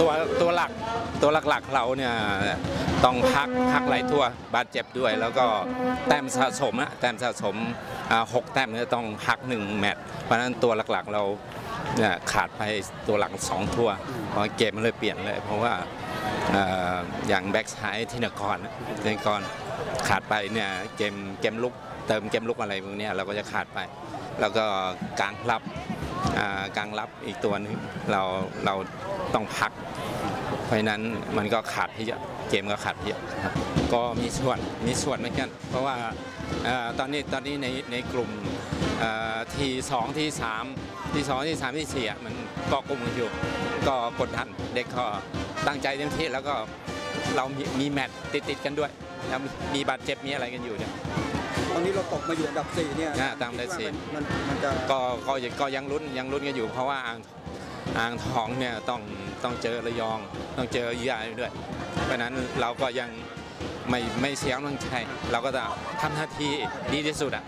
ตัวตัวหลักตัวหลักๆเราเนี่ยต้องพักพักหลายตัวบาดเจ็บด้วย แล้วก็แต้มสะสมอะแต้มสะสมหกแต้มเนี่ยต้องพักหนึ่งแมตช์เพราะฉะนั้นตัวหลักๆเราเนี่ยขาดไปตัวหลังสองตัวเพราะเกมมันเลยเปลี่ยนเลย เพราะว่าอย่างแบ็กซ้ายธินกรนะธินกรขาดไปเนี่ยเกมเกมลุกเติมเกมลุกอะไรพวกนี้เราก็จะขาดไป แล้วก็กลางรับ กลางรับอีกตัวหนึงเราเราต้องพัก เพราะนั้นมันก็ขาดไปเยอะเกมก็ขาดเยอะครับก็มีส่วนมีส่วนเหมือนกัน เพราะว่าอตอนนี้ตอนนี้ในในกลุ่มทีสองทีสามที่สองที่สามที่สี่มันก็กลุ่มกันอยู่ก็กดดันเด็กก็ตั้งใจเต็มที่แล้วก็เรามีมีแมตช์ติดติดกันด้วยแล้วมีบาดเจ็บมีอะไรกันอยู่เนี่ย ตอนนี้เราตกมาอยู่อันดับสี่เนี่ยอ่าตามอันดับสี่มันมันจะก็ก็ยังก็ยังลุ้นยังลุ้นกันอยู่ เพราะว่าอ่างอ่างทองเนี่ยต้องต้องเจอระยอง ต้องเจอยุธยาด้วย เพราะฉะนั้นเราก็ยังไม่ไม่เสียกำลังใจเราก็จะทำหน้าที่ดีที่สุดอะ